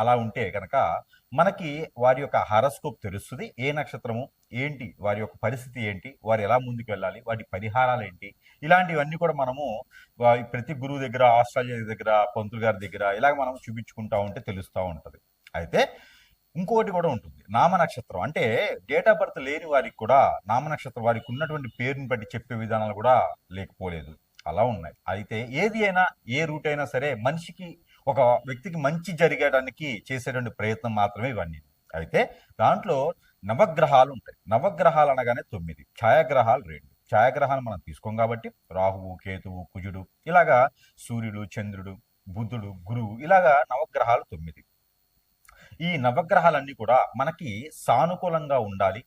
అలా ఉంటే కనుక మనకి వారి యొక్క హారస్కోప్ తెలుస్తుంది. ఏ నక్షత్రము ఏంటి వారి యొక్క పరిస్థితి ఏంటి వారు ఎలా ముందుకు వెళ్ళాలి వాటి పరిహారాలు ఏంటి ఇలాంటివన్నీ కూడా మనము ప్రతి గురువు దగ్గర ఆస్ట్రాలజీ దగ్గర పంతులు గారి దగ్గర ఇలాగ మనం చూపించుకుంటా ఉంటే తెలుస్తూ ఉంటుంది. అయితే ఇంకోటి కూడా ఉంటుంది. నామ నక్షత్రం అంటే డేట్ ఆఫ్ బర్త్ లేని వారికి కూడా నామ నక్షత్రం వారికి ఉన్నటువంటి పేరుని బట్టి చెప్పే విధానాలు కూడా లేకపోలేదు. అలా ఉన్నాయి. అయితే ఏది అయినా ఏ రూట్ అయినా సరే మనిషికి ఒక వ్యక్తికి మంచి జరిగేయడానికి చేసేటువంటి ప్రయత్నం మాత్రమే ఇవన్నీ. అయితే దాంట్లో నవగ్రహాలు ఉంటాయి. నవగ్రహాలు అనగానే తొమ్మిది. ఛాయాగ్రహాలు రెండు. ఛాయాగ్రహాలు మనం తీసుకోం కాబట్టి రాహువు కేతువు కుజుడు ఇలాగా సూర్యుడు చంద్రుడు బుధుడు గురువు ఇలాగా నవగ్రహాలు తొమ్మిది. ఈ నవగ్రహాలన్నీ కూడా మనకి సానుకూలంగా ఉండాలి.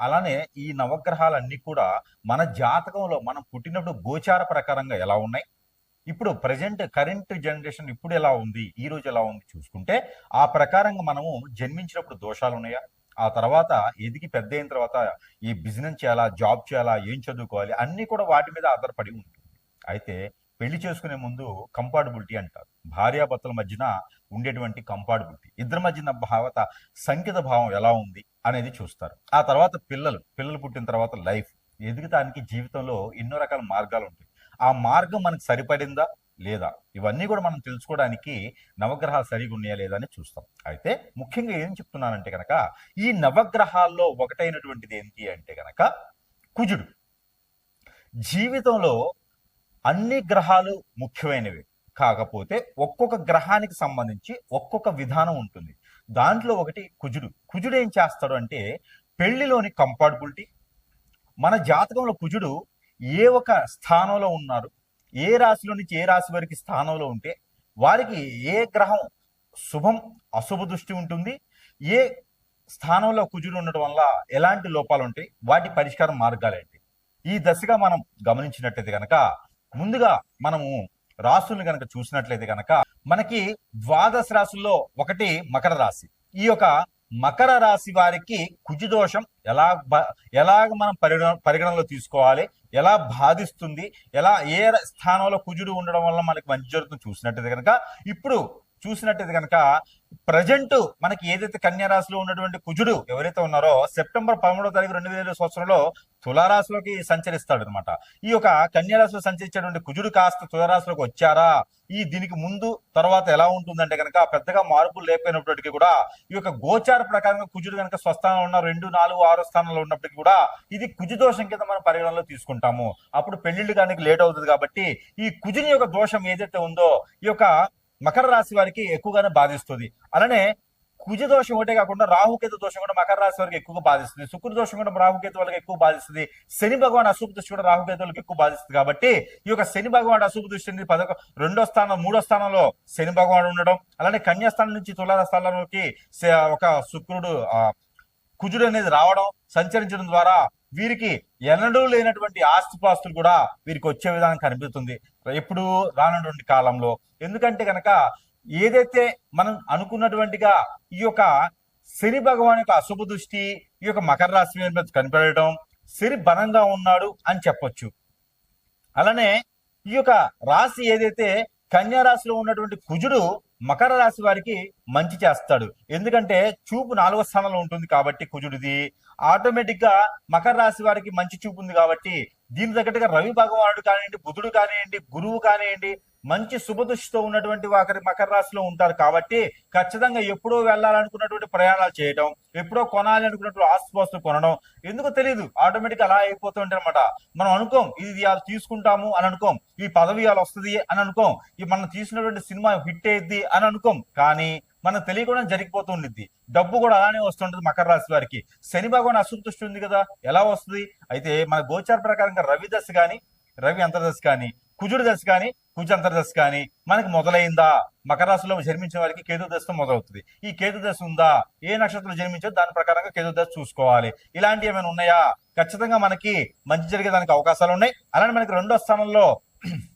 అలానే ఈ నవగ్రహాలన్నీ కూడా మన జాతకంలో మనం పుట్టినప్పుడు గోచార ప్రకారంగా ఎలా ఉన్నాయి? ఇప్పుడు ప్రజెంట్ కరెంట్ జనరేషన్ ఇప్పుడు ఎలా ఉంది? ఈ రోజు ఎలా ఉంది చూసుకుంటే ఆ ప్రకారంగా మనము జన్మించినప్పుడు దోషాలు ఉన్నాయా? ఆ తర్వాత ఎదిగి పెద్ద అయిన తర్వాత ఈ బిజినెస్ చేయాలా? జాబ్ చేయాలా? ఏం చదువుకోవాలి? అన్ని కూడా వాటి మీద ఆధారపడి ఉంటుంది. అయితే పెళ్ళి చేసుకునే ముందు కంపాటబిలిటీ అంటారు. భార్యాభర్తల మధ్యన ఉండేటువంటి కంపాటబిలిటీ ఇద్దరి మధ్యన భావత సంకేత భావం ఎలా ఉంది అనేది చూస్తారు. ఆ తర్వాత పిల్లలు. పిల్లలు పుట్టిన తర్వాత లైఫ్ ఎదుగుతానికి జీవితంలో ఎన్నో రకాల మార్గాలు ఉంటాయి. ఆ మార్గం మనకు సరిపడిందా లేదా? ఇవన్నీ కూడా మనం తెలుసుకోవడానికి నవగ్రహాలు సరిగా ఉన్నాయా లేదా అని చూస్తాం. అయితే ముఖ్యంగా ఏం చెప్తున్నానంటే కనుక ఈ నవగ్రహాల్లో ఒకటైనటువంటిది ఏంటి అంటే కనుక కుజుడు. జీవితంలో అన్ని గ్రహాలు ముఖ్యమైనవి. కాకపోతే ఒక్కొక్క గ్రహానికి సంబంధించి ఒక్కొక్క విధానం ఉంటుంది. దాంట్లో ఒకటి కుజుడు. కుజుడు ఏం చేస్తాడు అంటే పెళ్ళిలోని కంపాటబిలిటీ మన జాతకంలో కుజుడు ఏ ఒక స్థానంలో ఉన్నారు ఏ రాశిలో నుంచి ఏ రాశి వారికి స్థానంలో ఉంటే వారికి ఏ గ్రహం శుభం అశుభ దృష్టి ఉంటుంది ఏ స్థానంలో కుజుడు ఉండడం వల్ల ఎలాంటి లోపాలు ఉంటాయి వాటి పరిష్కారం మార్గాలేంటి ఈ దశగా మనం గమనించినట్లయితే కనుక ముందుగా మనము రాసులను కనుక చూసినట్లయితే కనుక మనకి ద్వాదశ రాశుల్లో ఒకటి మకర రాశి. ఈ యొక్క మకర రాశి వారికి కుజు దోషం ఎలా ఎలాగ మనం పరిగణ పరిగణనలో తీసుకోవాలి ఎలా బాధిస్తుంది ఎలా ఏ స్థానంలో కుజుడు ఉండడం వల్ల మనకి మంచి జరుగుతుంది చూసినట్టయితే కనుక ఇప్పుడు చూసినట్టయితే కనుక ప్రజెంట్ మనకి ఏదైతే కన్యారాశిలో ఉన్నటువంటి కుజుడు ఎవరైతే ఉన్నారో సెప్టెంబర్ పదమూడో తారీఖు రెండు వేల సంవత్సరంలో తులారాశిలోకి సంచరిస్తాడు అనమాట ఈ యొక్క కన్యారాశిలో సంచరించేటువంటి కుజుడు కాస్త తులారాశిలోకి వచ్చారా? ఈ దీనికి ముందు తర్వాత ఎలా ఉంటుందంటే కనుక పెద్దగా మార్పులు లేకపోయినప్పటికీ కూడా ఈ యొక్క గోచార ప్రకారంగా కుజుడు కనుక స్వస్థానంలో ఉన్న రెండు నాలుగు ఆరో స్థానంలో ఉన్నప్పటికీ కూడా ఇది కుజు దోషం కింద మనం పరిగణనలో తీసుకుంటాము. అప్పుడు పెళ్ళిళ్ళు కానీ లేట్ అవుతుంది కాబట్టి ఈ కుజుని యొక్క దోషం ఏదైతే ఉందో ఈ యొక్క మకర రాశి వారికి ఎక్కువగానే బాధిస్తుంది. అలానే కుజ దోషం ఒకటే కాకుండా రాహుకేతు దోషం కూడా మకర రాశి వారికి ఎక్కువగా బాధిస్తుంది. శుక్ర దోషం కూడా రాహుకేతు వాళ్ళకి ఎక్కువ బాధిస్తుంది. శని భగవాన్ అశుభ దృష్టి కూడా రాహుకేతు వాళ్ళకి ఎక్కువ బాధిస్తుంది కాబట్టి ఈ యొక్క శని భగవాన్ అశుభ దృష్టి అనేది పదకొ రెండో స్థానం మూడో స్థానంలో శని భగవాన్ ఉండడం. అలానే కన్యాస్థానం నుంచి తులాద స్థానంలోకి ఒక శుక్రుడు కుజుడు అనేది రావడం సంచరించడం ద్వారా వీరికి ఎన్నడూ లేనటువంటి ఆస్తిపాస్తులు కూడా వీరికి వచ్చే విధానం కనిపిస్తుంది. ఎప్పుడు రానటువంటి కాలంలో. ఎందుకంటే కనుక ఏదైతే మనం అనుకున్నటువంటిగా ఈ యొక్క శని భగవాన్ యొక్క అశుభ దృష్టి ఈ యొక్క మకర రాశి మీద కనిపెట్టడం శని బలంగా ఉన్నాడు అని చెప్పొచ్చు. అలానే ఈ యొక్క రాశి ఏదైతే కన్యా రాశిలో ఉన్నటువంటి కుజుడు మకర రాశి వారికి మంచి చేస్తాడు. ఎందుకంటే చూపు నాలుగో స్థానంలో ఉంటుంది కాబట్టి కుజుడిది. ఆటోమేటిక్గా మకర రాశి వారికి మంచి చూపు ఉంది కాబట్టి దీని తగ్గట్టుగా రవి భగవానుడు కానివ్వండి బుధుడు కానివ్వండి గురువు కానివ్వండి మంచి శుభదృష్టితో ఉన్నటువంటి ఒకరి మకర రాశిలో ఉంటారు కాబట్టి ఖచ్చితంగా ఎప్పుడో వెళ్ళాలనుకున్నటువంటి ప్రయాణాలు చేయడం ఎప్పుడో కొనాలి అనుకున్నటువంటి ఆస్తిపాస్తులు కొనడం ఎందుకు తెలియదు ఆటోమేటిక్ అలా అయిపోతుంటే అనమాట మనం అనుకోం ఇది ఇవాళ తీసుకుంటాము అని అనుకోం ఈ పదవి ఇవాళ వస్తుంది అని అనుకోం ఈ మనం తీసినటువంటి సినిమా హిట్ అయ్యిద్ది అని అనుకోం. కానీ మనకు తెలియకుండా జరిగిపోతూ ఉండిద్ది. డబ్బు కూడా అలానే వస్తుంటది మకర రాశి వారికి. శని భగవాన్ అసంతృష్టి ఉంది కదా ఎలా వస్తుంది? అయితే మన గోచార ప్రకారంగా రవి దశ కానీ రవి అంతర్దశ కానీ కుజుడు దశ కానీ కుజ అంతర్దశ కానీ మనకి మొదలైందా? మకర రాశిలో జన్మించిన వారికి కేతు దశతో మొదలవుతుంది. ఈ కేతు దశ ఉందా? ఏ నక్షత్రం జన్మించో దాని ప్రకారంగా కేతు దశ చూసుకోవాలి. ఇలాంటివి ఏమైనా ఉన్నాయా? ఖచ్చితంగా మనకి మంచి జరిగేదానికి అవకాశాలు ఉన్నాయి. అలానే మనకి రెండో స్థానంలో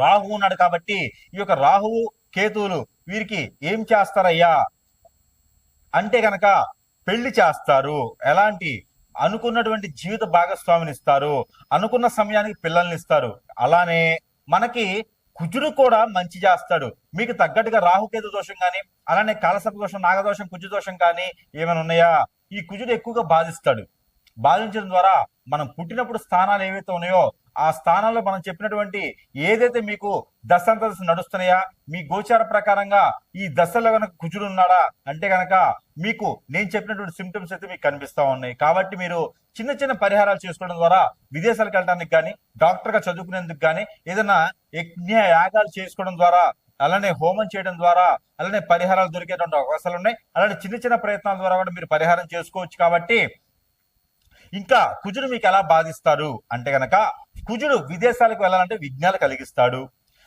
రాహువు ఉన్నాడు కాబట్టి ఈ యొక్క రాహువు కేతువులు వీరికి ఏం చేస్తారయ్యా? అంటే గనక పెళ్ళి చేస్తారు. ఎలాంటి అనుకున్నటువంటి జీవిత భాగస్వామిని ఇస్తారు. అనుకున్న సమయానికి పిల్లల్ని ఇస్తారు. అలానే మనకి కుజుడు కూడా మంచి చేస్తాడు. మీకు తగ్గట్టుగా రాహుకేతు దోషం కానీ అలానే కాలసర్ప దోషం నాగదోషం కుజు దోషం కానీ ఏమైనా ఉన్నాయా? ఈ కుజుడు ఎక్కువగా బాధిస్తాడు. బాధించడం ద్వారా మనం పుట్టినప్పుడు స్థానాలు ఏవైతే ఉన్నాయో ఆ స్థానాల్లో మనం చెప్పినటువంటి ఏదైతే మీకు దశాంతదశ నడుస్తున్నాయా మీ గోచార ప్రకారంగా ఈ దశలో కనుక కుజుడు ఉన్నాడా అంటే గనక మీకు నేను చెప్పినటువంటి సిమ్టమ్స్ అయితే మీకు కనిపిస్తా ఉన్నాయి. కాబట్టి మీరు చిన్న చిన్న పరిహారాలు చేసుకోవడం ద్వారా విదేశాలకు వెళ్ళడానికి కానీ డాక్టర్గా చదువుకునేందుకు కానీ ఏదైనా యజ్ఞ యాగాలు చేసుకోవడం ద్వారా అలానే హోమం చేయడం ద్వారా అలానే పరిహారాలు దొరికేటువంటి అవకాశాలు ఉన్నాయి. అలానే చిన్న చిన్న ప్రయత్నాల ద్వారా కూడా మీరు పరిహారం చేసుకోవచ్చు. కాబట్టి ఇంకా కుజుడు మీకు ఎలా బాధిస్తాడు? అంటే గనక కుజుడు విదేశాలకు వెళ్ళాలంటే విఘ్నాలు కలిగిస్తాడు.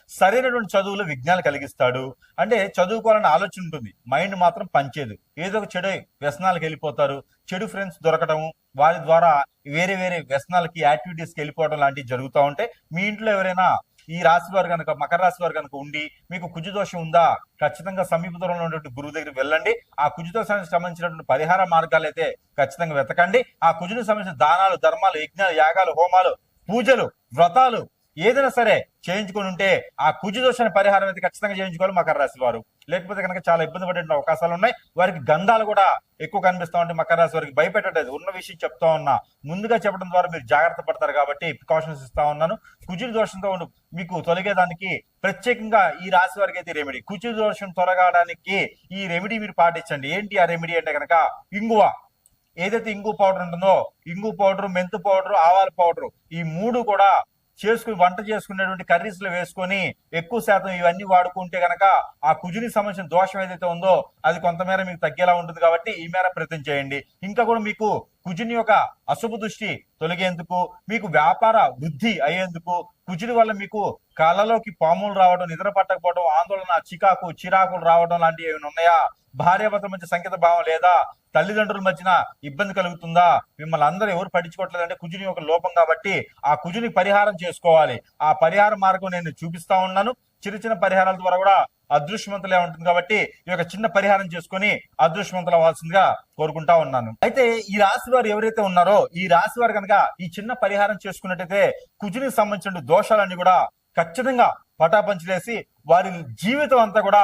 సరైనటువంటి చదువులు విఘ్నాలు కలిగిస్తాడు. అంటే చదువుకోవాలనే ఆలోచన ఉంటుంది. మైండ్ మాత్రం పనిచేయదు. ఏదో ఒక చెడు వ్యసనాలకు వెళ్ళిపోతారు. చెడు ఫ్రెండ్స్ దొరకడం వారి ద్వారా వేరే వేరే వ్యసనాలకి యాక్టివిటీస్కి వెళ్ళిపోవడం లాంటివి జరుగుతూ ఉంటే మీ ఇంట్లో ఎవరైనా ఈ రాశి వారు కనుక మకర రాశి వారు కనుక ఉండి మీకు కుజు దోషం ఉందా? ఖచ్చితంగా సమీప దూరంలో ఉన్నటువంటి గురువు దగ్గరికి వెళ్ళండి. ఆ కుజుదోషానికి సంబంధించినటువంటి పరిహార మార్గాలు అయితే ఖచ్చితంగా వెతకండి. ఆ కుజునికి సంబంధించిన దానాలు ధర్మాలు యజ్ఞాలు యాగాలు హోమాలు పూజలు వ్రతాలు ఏదైనా సరే చేయించుకొని ఉంటే ఆ కుజు దోషాన్ని పరిహారం అయితే ఖచ్చితంగా చేయించుకోవాలి మకర రాశి వారు. లేకపోతే కనుక చాలా ఇబ్బంది పడే అవకాశాలు ఉన్నాయి. వారికి గంధాలు కూడా ఎక్కువ కనిపిస్తా ఉంటే మకర రాశి వారికి భయపెట్టలేదు ఉన్న విషయం చెప్తా ఉన్నా ముందుగా చెప్పడం ద్వారా మీరు జాగ్రత్త పడతారు కాబట్టి ప్రికాషన్స్ ఇస్తా ఉన్నాను. కుజుడి దోషంతో మీకు తొలగేదానికి ప్రత్యేకంగా ఈ రాశి వారికి అయితే రెమెడీ కుజుడి దోషం తొలగడానికి ఈ రెమెడీ మీరు పాటించండి. ఏంటి ఆ రెమెడీ అంటే కనుక ఇంగువ. ఏదైతే ఇంగు పౌడర్ ఉంటుందో ఇంగు పౌడర్ మెంతు పౌడర్ ఆవాల పౌడర్ ఈ మూడు కూడా చేసుకుని వంట చేసుకునేటువంటి కర్రీస్లో వేసుకొని ఎక్కువ శాతం ఇవన్నీ వాడుకుంటే గనక ఆ కుజుని సంబంధించిన దోషం ఏదైతే ఉందో అది కొంతమేర మీకు తగ్గేలా ఉంటుంది కాబట్టి ఈ మేర ప్రయత్నం చేయండి. ఇంకా కూడా మీకు కుజుని యొక్క అశుభ దృష్టి తొలగేందుకు మీకు వ్యాపార వృద్ధి అయ్యేందుకు కుజుని వల్ల మీకు కళ్ళలోకి పాములు రావడం నిద్ర పట్టకపోవడం ఆందోళన చికాకు చిరాకులు రావడం లాంటివి ఏమైనా ఉన్నాయా? భార్యాభర్తల మధ్య సంకేత భావం లేదా తల్లిదండ్రుల మధ్యన ఇబ్బంది కలుగుతుందా? మిమ్మల్ని అందరూ ఎవరు పట్టించుకోవట్లేదంటే కుజుని ఒక లోపం కాబట్టి ఆ కుజుని పరిహారం చేసుకోవాలి. ఆ పరిహార మార్గం నేను చూపిస్తా ఉన్నాను. చిన్న చిన్న పరిహారాల ద్వారా కూడా అదృష్టవంతులే ఉంటుంది కాబట్టి ఈ యొక్క చిన్న పరిహారం చేసుకొని అదృష్టవంతులు అవ్వాల్సిందిగా కోరుకుంటా ఉన్నాను. అయితే ఈ రాశి వారు ఎవరైతే ఉన్నారో ఈ రాశి వారు కనుక ఈ చిన్న పరిహారం చేసుకున్నట్టయితే కుజునికి సంబంధించిన దోషాలన్నీ కూడా ఖచ్చితంగా పటాపంచలేసి వారి జీవితం అంతా కూడా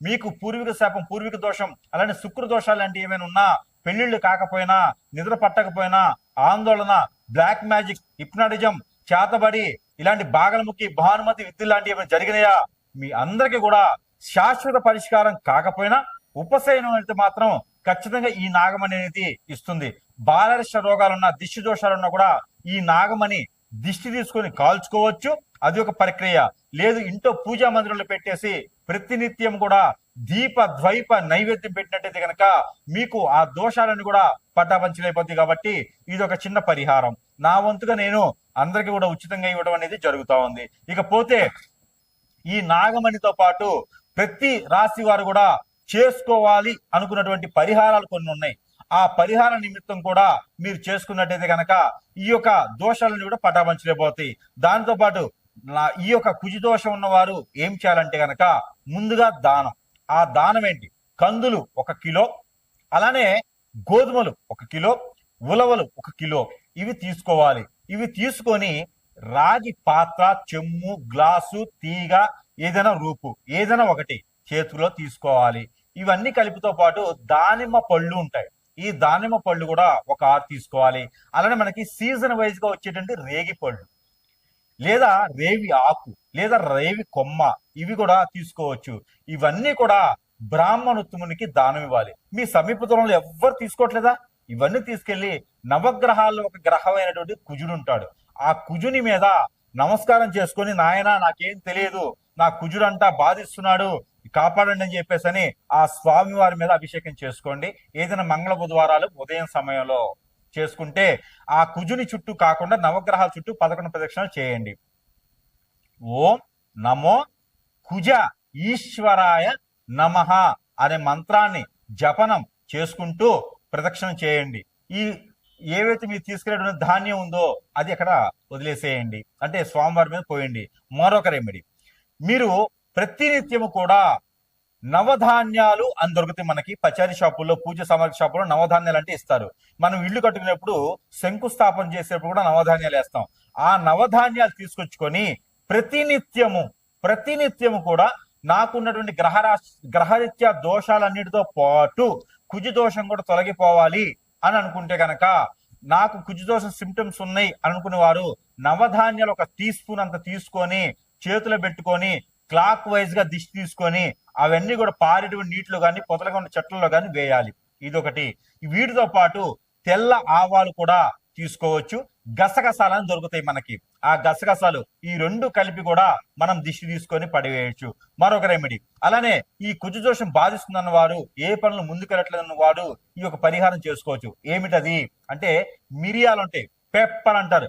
మీకు పూర్వీక శాపం పూర్వీక దోషం అలానే శుక్ర దోషాలు లాంటివి ఏమైనా ఉన్నా పెళ్ళిళ్ళు కాకపోయినా నిద్ర పట్టకపోయినా ఆందోళన బ్లాక్ మ్యాజిక్ హిప్నాటిజం చేతబడి ఇలాంటి బాగలముఖి భానుమతి విద్య లాంటివి ఏమైనా జరిగినాయా? మీ అందరికీ కూడా శాశ్వత పరిష్కారం కాకపోయినా ఉపశయనం అయితే మాత్రం ఖచ్చితంగా ఈ నాగమణి అనేది ఇస్తుంది. బాలరిష్ట రోగాలున్నా దిష్టి దోషాలున్నా కూడా ఈ నాగమణి దిష్టి తీసుకొని కాల్చుకోవచ్చు. అది ఒక ప్రక్రియ. లేదు ఇంట్లో పూజా మందిరంలో పెట్టేసి ప్రతినిత్యం కూడా దీప ద్వైప నైవేద్యం పెట్టినట్టయితే కనుక మీకు ఆ దోషాలను కూడా పట్టాపంచలైపోతాయి కాబట్టి ఇది ఒక చిన్న పరిహారం. నా వంతుగా నేను అందరికీ కూడా ఉచితంగా ఇవ్వడం అనేది జరుగుతా ఉంది. ఇకపోతే ఈ నాగమణితో పాటు ప్రతి రాశి వారు కూడా చేసుకోవాలి అనుకున్నటువంటి పరిహారాలు కొన్ని ఉన్నాయి. ఆ పరిహార నిమిత్తం కూడా మీరు చేసుకున్నట్టయితే కనుక ఈ యొక్క దోషాలను కూడా పటాపంచలేకపోతాయి. దానితో పాటు ఈ యొక్క కుజి దోషం ఉన్నవారు ఏం చేయాలంటే కనుక ముందుగా దానం. ఆ దానం ఏంటి? కందులు ఒక కిలో అలానే గోధుమలు ఒక కిలో ఉలవలు ఒక కిలో. ఇవి తీసుకోవాలి. ఇవి తీసుకొని రాగి పాత్ర చెమ్ము గ్లాసు తీగ ఏదైనా రూపు ఏదైనా ఒకటి చేతిలో తీసుకోవాలి. ఇవన్నీ కలిపితో పాటు దానిమ్మ పళ్ళు ఉంటాయి. ఈ దానిమ్మ పళ్ళు కూడా ఒక ఆరు తీసుకోవాలి. అలానే మనకి సీజన్ వైజ్గా వచ్చేటువంటి రేగి పళ్ళు లేదా రేవి ఆకు లేదా రేవి కొమ్మ ఇవి కూడా తీసుకోవచ్చు. ఇవన్నీ కూడా బ్రాహ్మణోత్తమునికి దానం ఇవ్వాలి. మీ సమీప దూరంలో ఎవ్వరు తీసుకోవట్లేదా? ఇవన్నీ తీసుకెళ్ళి నవగ్రహాల్లో ఒక గ్రహమైనటువంటి కుజుడు ఉంటాడు. ఆ కుజుని మీద నమస్కారం చేసుకొని నాయన నాకేం తెలియదు. నా కుజుడంతా బాధిస్తున్నాడు. కాపాడండి అని చెప్పేసి అని ఆ స్వామి వారి మీద అభిషేకం చేసుకోండి. ఏదైనా మంగళ బుధవారాలు ఉదయం సమయంలో చేసుకుంటే ఆ కుజుని చుట్టూ కాకుండా నవగ్రహాల చుట్టూ పదకొండు ప్రదక్షిణలు చేయండి. ఓం నమో కుజ ఈశ్వరాయ నమః అనే మంత్రాన్ని జపనం చేసుకుంటూ ప్రదక్షిణ చేయండి. ఈ ఏవైతే మీరు తీసుకెళ్ళిన ధాన్యం ఉందో అది అక్కడ వదిలేసేయండి. అంటే స్వామివారి మీద పోయండి. మరొక రెమెడీ. మీరు ప్రతినిత్యము కూడా నవధాన్యాలు అని దొరుకుతాయి మనకి. పచారీ షాపుల్లో పూజ సామాగ్రి షాపుల్లో నవధాన్యాలు అంటే ఇస్తారు. మనం ఇల్లు కట్టుకునేప్పుడు శంకుస్థాపన చేసేటప్పుడు కూడా నవధాన్యాలు వేస్తాం. ఆ నవధాన్యాలు తీసుకొచ్చుకొని ప్రతినిత్యము ప్రతినిత్యము కూడా నాకున్నటువంటి గ్రహరా గ్రహరీత్యా దోషాలన్నిటితో పాటు కుజు దోషం కూడా తొలగిపోవాలి అని అనుకుంటే కనుక నాకు కుజు దోషం సిమ్టమ్స్ ఉన్నాయి అనుకునే వారు నవధాన్యాలు ఒక టీ స్పూన్ అంత తీసుకొని చేతిలో పెట్టుకొని క్లాక్ వైజ్గా దిష్టి తీసుకొని అవన్నీ కూడా పారేటువంటి నీటిలో కానీ పొదలుగా ఉన్న చెట్లలో కానీ వేయాలి. ఇదొకటి. వీటితో పాటు తెల్ల ఆవాలు కూడా తీసుకోవచ్చు. గసగసాలని దొరుకుతాయి మనకి. ఆ గసగసాలు ఈ రెండు కలిపి కూడా మనం దిష్టి తీసుకొని పడివేయచ్చు. మరొక రెమెడీ అలానే ఈ కుజు దోషం బాధిస్తుందన్న వారు ఏ పనులు ముందుకెళ్ళట్లేదన్న వాడు ఈ యొక్క పరిహారం చేసుకోవచ్చు. ఏమిటది? అంటే మిరియాలు ఉంటాయి. పెప్పర్ అంటారు.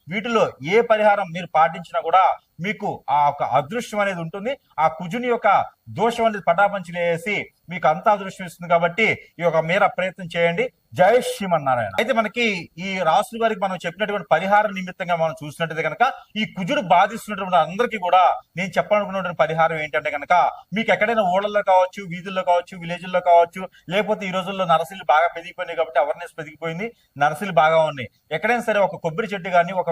వీటిలో ఏ పరిహారం మీరు పాటించినా కూడా మీకు ఆ ఒక అదృష్టం అనేది ఉంటుంది. ఆ కుజుని యొక్క దోషం అనేది పటాపంచలేసి మీకు అంత అదృష్టం ఇస్తుంది కాబట్టి ఈ యొక్క మేర ప్రయత్నం చేయండి. జయ శ్రీమన్నారాయణ. అయితే మనకి ఈ రాసుల వారికి మనం చెప్పినటువంటి పరిహార నిమిత్తంగా మనం చూసినట్టయితే కనుక ఈ కుజుడు బాధిస్తున్నటువంటి అందరికీ కూడా నేను చెప్పాలనుకున్నటువంటి పరిహారం ఏంటంటే కనుక మీకు ఎక్కడైనా ఊళ్ళల్లో కావచ్చు వీధుల్లో కావచ్చు విలేజ్ల్లో కావచ్చు లేకపోతే ఈ రోజుల్లో నరసిలు బాగా పెరిగిపోయినాయి కాబట్టి అవేర్నెస్ పెరిగిపోయింది. నరసీలు బాగా ఉన్నాయి ఎక్కడైనా సరే ఒక కొబ్బరి చెట్టు కానీ ఒక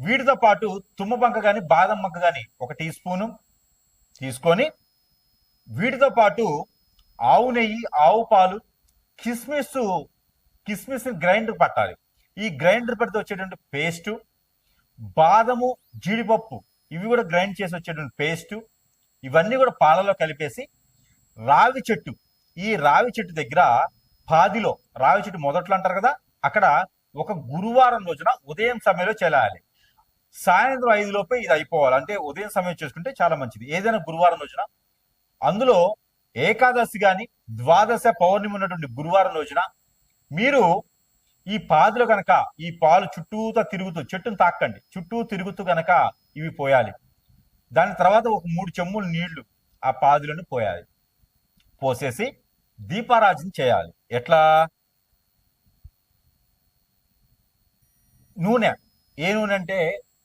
వీటితో పాటు తుమ్మబంక కానీ బాదం మొక్క కానీ ఒక టీ స్పూను తీసుకొని వీటితో పాటు ఆవు నెయ్యి ఆవు పాలు కిస్మిస్ కిస్మిస్ గ్రైండర్ పట్టాలి. ఈ గ్రైండర్ పడితే వచ్చేటువంటి పేస్టు బాదము జీడిపప్పు ఇవి కూడా గ్రైండ్ చేసి వచ్చేటువంటి పేస్టు ఇవన్నీ కూడా పాలలో కలిపేసి రావి చెట్టు ఈ రావి చెట్టు దగ్గర పాదిలో రావి చెట్టు మొదట్లో అంటారు కదా అక్కడ ఒక గురువారం రోజున ఉదయం సమయంలో చేయాలి సాయంత్రం ఐదు లోపే ఇది అయిపోవాలి. అంటే ఉదయం సమయం చేసుకుంటే చాలా మంచిది. ఏదైనా గురువారం రోజున. అందులో ఏకాదశి గాని ద్వాదశ పౌర్ణమి ఉన్నటువంటి గురువారం రోజున మీరు ఈ పాదులు కనుక ఈ పాలు చుట్టూతో తిరుగుతూ చెట్టును తాకండి. చుట్టూ తిరుగుతూ కనుక ఇవి పోయాలి. దాని తర్వాత ఒక మూడు చెమ్ములు నీళ్ళు ఆ పాదులను పోయాలి. పోసేసి దీపారాజన చేయాలి. ఎట్లా? నూనె. ఏ నూనె అంటే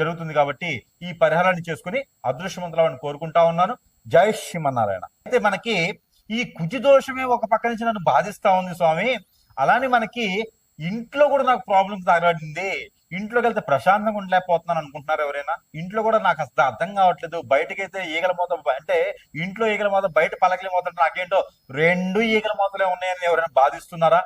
జరుగుతుంది కాబట్టి ఈ పరిహారాన్ని చేసుకుని అదృష్టవంతులని కోరుకుంటా ఉన్నాను. జై శ్రీమన్నారాయణ. అయితే మనకి ఈ కుజదోషమే ఒక పక్క నుంచి నన్ను బాధిస్తా ఉంది స్వామి. అలానే మనకి ఇంట్లో కూడా నాకు ప్రాబ్లమ్స్ తగలాడింది. ఇంట్లోకి వెళ్తే ప్రశాంతంగా ఉండలేకపోతున్నాను అనుకుంటున్నారు ఎవరైనా. ఇంట్లో కూడా నాకు అసలు అర్థం కావట్లేదు. బయటకైతే ఈగల మూత అంటే ఇంట్లో ఈగల మూత బయట పలకల మూత నాకేంటో రెండు ఈగల మూతలే ఉన్నాయని ఎవరైనా బాధిస్తున్నారా?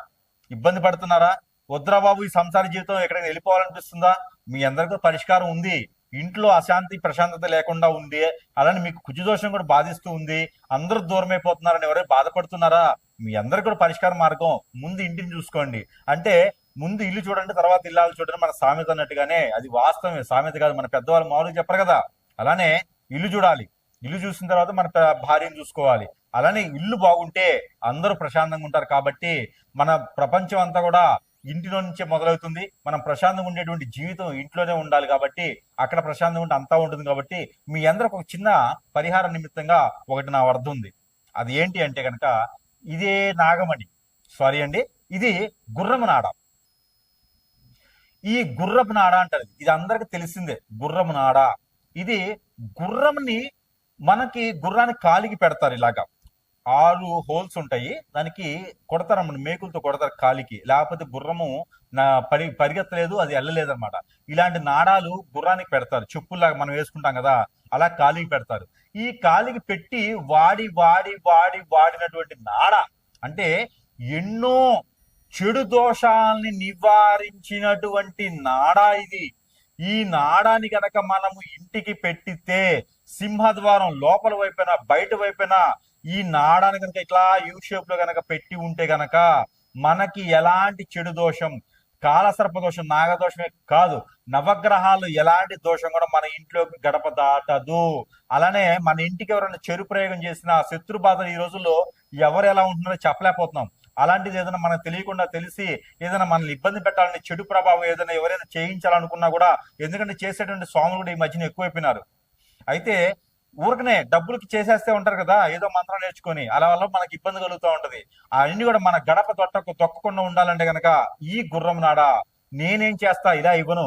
ఇబ్బంది పడుతున్నారా? వద్దురా బాబు ఈ సంసార జీవితం ఎక్కడికి వెళ్ళిపోవాలనిపిస్తుందా? మీ అందరికీ పరిష్కారం ఉంది. ఇంట్లో అశాంతి ప్రశాంతత లేకుండా ఉంది. అలానే మీకు కుజదోషం కూడా బాధిస్తూ ఉంది. అందరూ దూరం అయిపోతున్నారని ఎవరైనా బాధపడుతున్నారా? మీ అందరికి కూడా పరిష్కార మార్గం ముందు ఇంటిని చూసుకోండి. అంటే ముందు ఇల్లు చూడండి తర్వాత ఇల్లాలు చూడండి మన సామెత అన్నట్టుగానే అది వాస్తవమే. సామెత కాదు మన పెద్దవాళ్ళు మామూలుగా చెప్పరు కదా. అలానే ఇల్లు చూడాలి. ఇల్లు చూసిన తర్వాత మన భార్యను చూసుకోవాలి. అలానే ఇల్లు బాగుంటే అందరూ ప్రశాంతంగా ఉంటారు కాబట్టి మన ప్రపంచం అంతా కూడా ఇంటిలో నుంచే మొదలవుతుంది. మనం ప్రశాంతంగా ఉండేటువంటి జీవితం ఇంట్లోనే ఉండాలి కాబట్టి అక్కడ ప్రశాంతంగా ఉంటే అంతా ఉంటుంది కాబట్టి మీ అందరికి ఒక చిన్న పరిహార నిమిత్తంగా ఒకటి నా వద్ద ఉంది. అది ఏంటి అంటే కనుక ఇదే నాగమణి. సారీ అండి. ఇది గుర్రము నాడ. ఈ గుర్రపు నాడ అంటారు. ఇది అందరికి తెలిసిందే. గుర్రము నాడ. ఇది గుర్రంని మనకి గుర్రాన్ని కాలికి పెడతారు ఇలాగా. ఆరు హోల్స్ ఉంటాయి. దానికి కొడతారు మేకులతో కొడతారు కాలికి. లేకపోతే గుర్రము నా పరి పరిగెత్తలేదు అది వెళ్ళలేదు అనమాట ఇలాంటి నాడాలు గుర్రానికి పెడతారు. చెప్పుల్లాగా మనం వేసుకుంటాం కదా అలా కాలికి పెడతారు. ఈ కాలికి పెట్టి వాడి వాడి వాడి వాడినటువంటి నాడ అంటే ఎన్నో చెడు దోషాల్ని నివారించినటువంటి నాడ ఇది. ఈ నాడాని గనక మనము ఇంటికి పెట్టితే సింహద్వారం లోపల వైపున బయట వైపున ఈ నాడాన్ని కనుక ఇట్లా యూ షేప్లో గనక పెట్టి ఉంటే గనక మనకి ఎలాంటి చెడు దోషం కాలసర్ప దోషం నాగదోషమే కాదు నవగ్రహాలు ఎలాంటి దోషం కూడా మన ఇంట్లోకి గడప దాటదు. అలానే మన ఇంటికి ఎవరైనా చెడు ప్రయోగం చేసిన శత్రు బాధలు ఈ రోజుల్లో ఎవరు ఎలా ఉంటున్నారో చెప్పలేకపోతున్నాం. అలాంటిది ఏదైనా మనకు తెలియకుండా తెలిసి ఏదైనా మనల్ని ఇబ్బంది పెట్టాలని చెడు ప్రభావం ఏదైనా ఎవరైనా చేయించాలనుకున్నా కూడా ఎందుకంటే చేసేటువంటి స్వాములు కూడా ఈ మధ్యన ఎక్కువైపోయినారు. అయితే ఊరికనే డబ్బులకి చేసేస్తే ఉంటారు కదా ఏదో మంత్రం నేర్చుకొని అలా వల్ల మనకి ఇబ్బంది కలుగుతూ ఉంటది. అవన్నీ కూడా మన గడప తొట్టకు తొక్కకుండా ఉండాలంటే గనక ఈ గుర్రం నాడా నేనేం చేస్తా ఇలా ఇవ్వను.